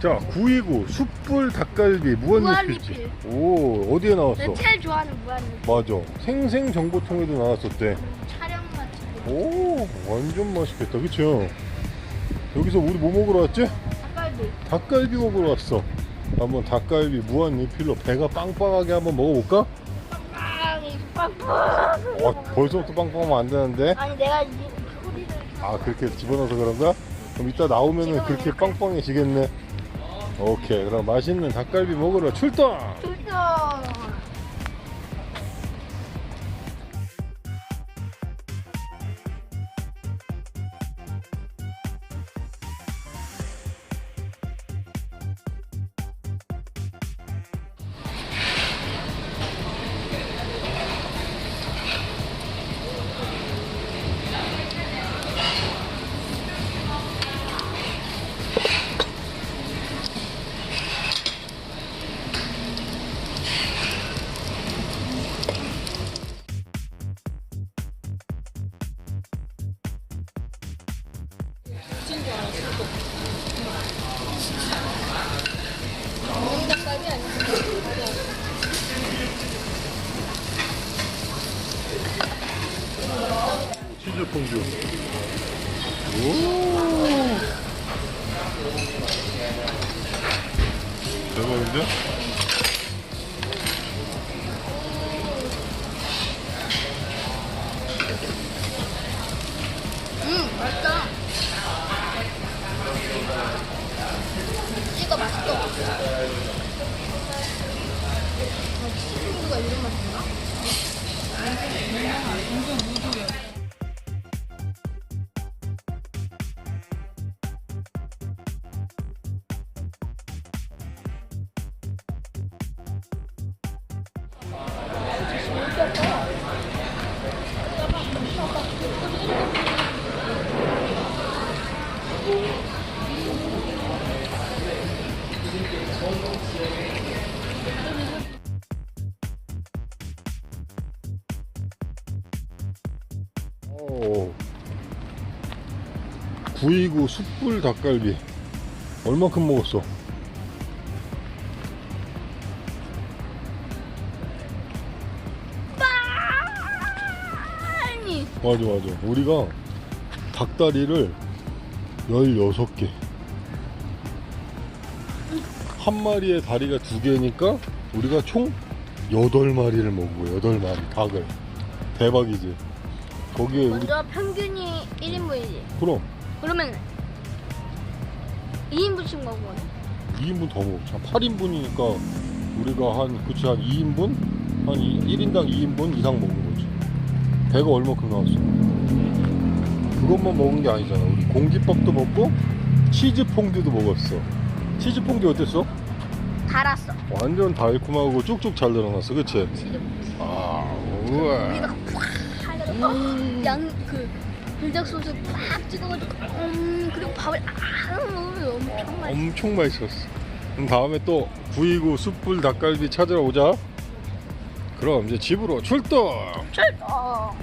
자, 929 숯불 닭갈비. 무한리필. 오, 어디에 나왔어? 내가 제일 좋아하는 무한리필. 맞아. 생생 정보통에도 나왔었대. 촬영 같은 오, 완전 맛있겠다. 그쵸? 여기서 우리 뭐 먹으러 왔지? 닭갈비. 닭갈비 먹으러 왔어. 한번 닭갈비 무한 리필로 배가 빵빵하게 한번 먹어볼까? 빵이 빵빵. 어, 벌써부터 빵빵하면 안 되는데. 아니 내가 이 소리를 아, 그렇게 집어넣어서 그런가? 그럼 이따 나오면은 그렇게 빵빵해지겠네. 오케이. 그럼 맛있는 닭갈비 먹으러 출동! 출동. 치즈 퐁듀. 오. 대박인데? 친구가 이런 맛인가? 오. 929 숯불 닭갈비. 얼만큼 먹었어? 아니 맞아, 맞아. 우리가 닭다리를 16개. 한 마리에 다리가 두 개니까 우리가 총 8마리를 먹고 8마리 닭을. 대박이지. 거기에 우리 먼저 평균이 1인분이지. 그럼 그러면 2인분씩 먹어보네. 2인분 더 먹자. 8인분이니까 우리가 한 그치 한 2인분 한 1인당 2인분 이상 먹는 거지. 배가 얼마큼 나왔어? 그것만 먹은 게 아니잖아. 우리 공깃밥도 먹고 치즈 퐁듀도 먹었어. 치즈 퐁듀 어땠어? 달았어. 완전 달콤하고 쭉쭉 잘 늘어났어, 그치? 지금 아, 우와. 여기다가 팍 하려고 양그 불닭 소스 팍 찍어가지고 음 그리고 밥을 아 엄청 맛있어. 엄청 맛있었어. 그럼 다음에 또929 숯불 닭갈비 찾으러 오자. 그럼 이제 집으로 출동! 철떡.